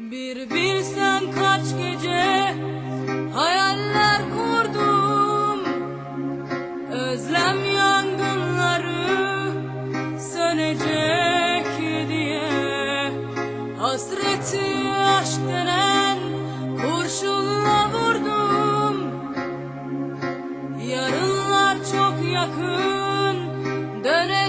Bir bilsen kaç gece hayaller kurdum. Özlem yangınları sönecek diye. Hasreti aşk denen kurşunla vurdum. Yarınlar çok yakın döne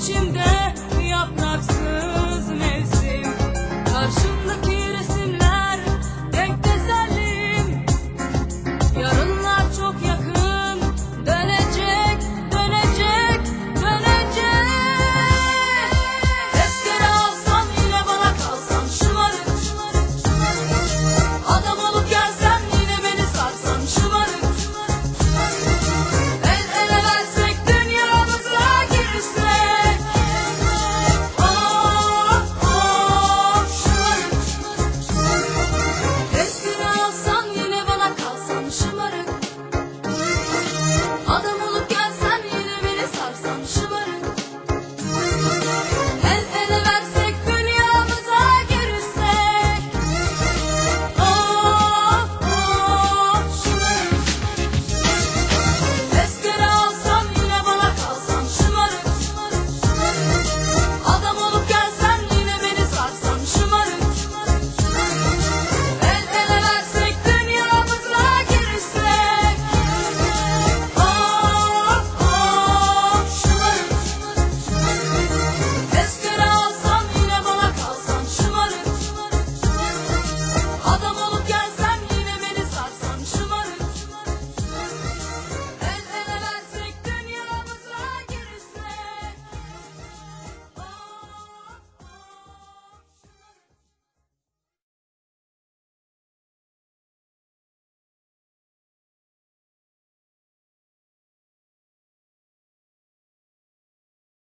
içimde yapraksız mevsim. Karşımda